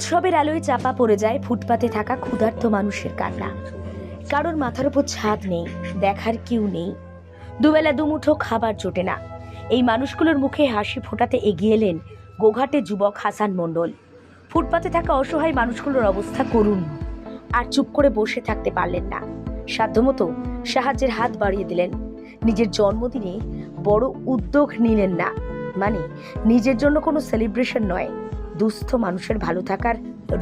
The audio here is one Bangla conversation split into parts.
উৎসবের আলোয় চাপা পড়ে যায় ফুটপাতে থাকা ক্ষুধার্ত মানুষের কান্না। কারোর মাথার উপর ছাদ নেই, দেখার কেউ নেই। দুবেলা দুমুঠো খাবার জোটে না। এই মানুষগুলোর মুখে হাসি ফোটাতে এগিয়ে এলেন গোঘাটে যুবক হাসান মণ্ডল। ফুটপাতে থাকা অসহায় মানুষগুলোর অবস্থা করুন আর চুপ করে বসে থাকতে পারলেন না। সাধ্যমতো সাহায্যের হাত বাড়িয়ে দিলেন। নিজের জন্মদিনে বড় উদ্যোগ নিলেন না। মানে নিজের জন্য কোনো সেলিব্রেশন নয়। দুস্থ মানুষের ভালো থাকার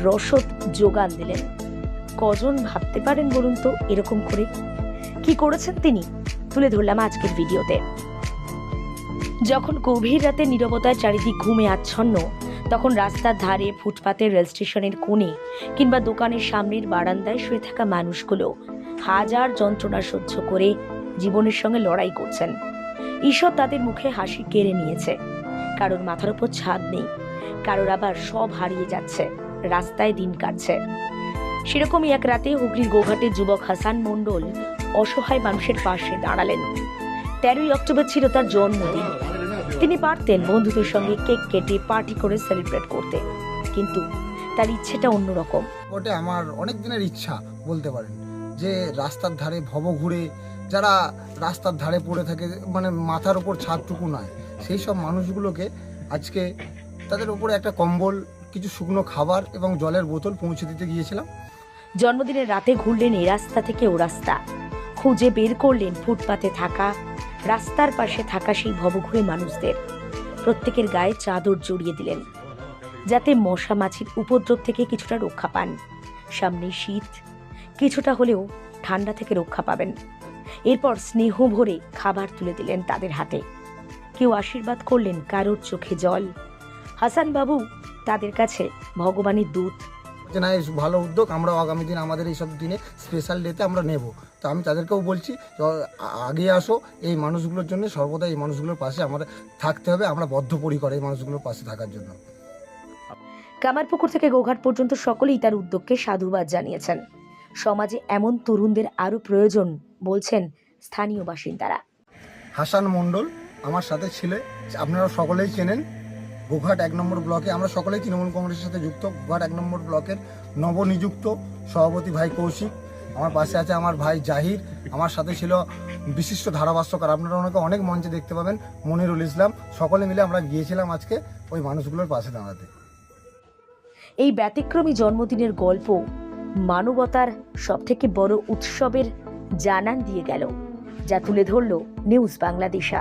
রসদ যোগান দিলেন। কজন ভাবতে পারেন বলুন তো এরকম করে? কি করেছেন তিনি? তুলে ধরলাম আজকের ভিডিওতে। যখন গভীর রাতে নীরবতায় চারিদিক ঘুমে আচ্ছন্ন, তখন রাস্তার ধারে ফুটপাতের রেল স্টেশনের কোণে কিংবা দোকানের সামনের বারান্দায় শুয়ে থাকা মানুষগুলো হাজার যন্ত্রণা সহ্য করে জীবনের সঙ্গে লড়াই করছেন। ঈশ্বর তাদের মুখে হাসি কেড়ে নিয়েছে। কারোর মাথার উপর ছাদ নেই। কারোর আবার সব হারিয়ে যাচ্ছে, রাস্তায় দিন কাটছে। সেরকমই এক রাতে হুগলির গোঘাটের যুবক হাসান মণ্ডল অসহায় মানুষের পাশে দাঁড়ালেন। তেরোই অক্টোবর ছিল তার জন্মদিন। তিনি পারতেন বন্ধুদের সঙ্গে কেক কেটে পার্টি করে সেলিব্রেট করতে। কিন্তু তার ইচ্ছেটা অন্যরকম। ওটা আমার অনেক দিনের ইচ্ছা বলতে পারেন যে রাস্তার ধারে ভব ঘুরে যারা রাস্তার ধারে পড়ে থাকে মানে মাথার ওপর ছাদটুকু নয়, সেই সব মানুষগুলোকে আজকে তাদের উপরে একটা কম্বল, কিছু শুকনো খাবার এবং জলের বোতল পৌঁছে দিতে গিয়েছিলাম। জন্মদিনের রাতে ঘুরলেন এই রাস্তা থেকে ও রাস্তা। খুঁজে বের করলেন ফুটপাতে থাকা, রাস্তার পাশে থাকা সেই ভবঘুরে মানুষদের। প্রত্যেকের গায়ে চাদর জড়িয়ে দিলেন, যাতে মশা মাছির উপদ্রব থেকে কিছুটা রক্ষা পান। সামনে শীত, কিছুটা হলেও ঠান্ডা থেকে রক্ষা পাবেন। এরপর স্নেহ ভরে খাবার তুলে দিলেন তাদের হাতে। কেউ আশীর্বাদ করলেন কারোর চোখে জল হাসান বাবু তাদের কাছে ভগবানের দূত। যে না এই ভালো উদ্যোগ আমরা আগামী দিন আমাদের এইসব দিনে স্পেশাল ডেতে আমরা নেব। তো আমি তাদেরকেও বলছি আগে আসো এই মানুষগুলোর জন্য সর্বদা এই মানুষগুলোর পাশে আমাদের থাকতে হবে আমরা বদ্ধপরিকর এই মানুষগুলোর পাশে থাকার জন্য। কামারপুকুর থেকে গোঘাট পর্যন্ত সকলেই তার উদ্যোগকে সাধুবাদ জানিয়েছেন। সমাজে এমন তরুণদের আরও প্রয়োজন বলছেন স্থানীয় বাসিন্দারা। হাসান মণ্ডল আমার সাথে ছিলে আপনারা সকলেই চেনেন। গোঘাট এক নম্বর ব্লকে। আমরা সকলেই তৃণমূল কংগ্রেসের সাথে যুক্ত। গোঘাট এক নম্বর ব্লকের নবনিযুক্ত সভাপতি ভাই কৌশিক, আমার পাশে আছে আমার ভাই জাহির, আমার সাথে ছিল বিশিষ্ট ধারাভাষ্যকার। আপনারা ওনাকে অনেক মঞ্চে দেখতে পাবেন, মনিরুল ইসলাম। সকলে মিলে আমরা গিয়েছিলাম আজকে ওই মানুষগুলোর পাশে দাঁড়াতে। এই ব্যতিক্রমী জন্মদিনের গল্প মানবতার সবথেকে বড় উৎসবের জানান দিয়ে গেল, যা তুলে ধরল নিউজ বাংলাদেশা।